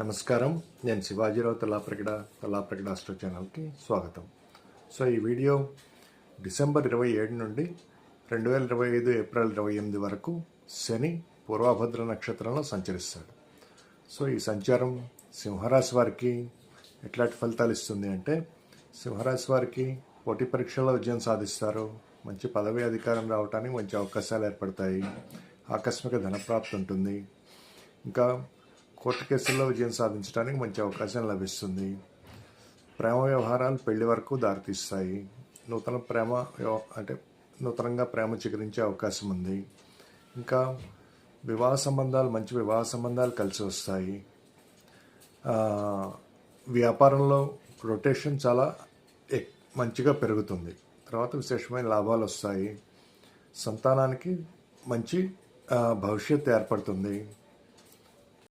నమస్కారం. నేను శివాజీరావు తలాప్రగడ తలాప్రగడ అస్ట్రో ఛానల్కి స్వాగతం. సో ఈ వీడియో డిసెంబర్ ఇరవై ఏడు నుండి రెండు వేల ఇరవై ఐదు ఏప్రిల్ ఇరవై ఎనిమిది వరకు శని పూర్వభద్ర నక్షత్రంలో సంచరిస్తాడు. సో ఈ సంచారం సింహరాశి వారికి ఎట్లాంటి ఫలితాలు ఇస్తుంది అంటే సింహరాశి వారికి పోటీ పరీక్షల్లో విజయం సాధిస్తారు. మంచి పదవి అధికారం రావడానికి మంచి అవకాశాలు ఏర్పడతాయి. ఆకస్మిక ధనప్రాప్తి ఉంటుంది. ఇంకా కోర్టు కేసుల్లో విజయం సాధించడానికి మంచి అవకాశం లభిస్తుంది. ప్రేమ వ్యవహారాలు పెళ్ళి వరకు దారితీస్తాయి. నూతన ప్రేమ అంటే నూతనంగా ప్రేమ చిగురించే అవకాశం ఉంది. ఇంకా వివాహ సంబంధాలు మంచి వివాహ సంబంధాలు కలిసి వస్తాయి. వ్యాపారంలో రొటేషన్ చాలా ఎక్- మంచిగా పెరుగుతుంది. తర్వాత విశేషమైన లాభాలు వస్తాయి. సంతానానికి మంచి భవిష్యత్తు ఏర్పడుతుంది.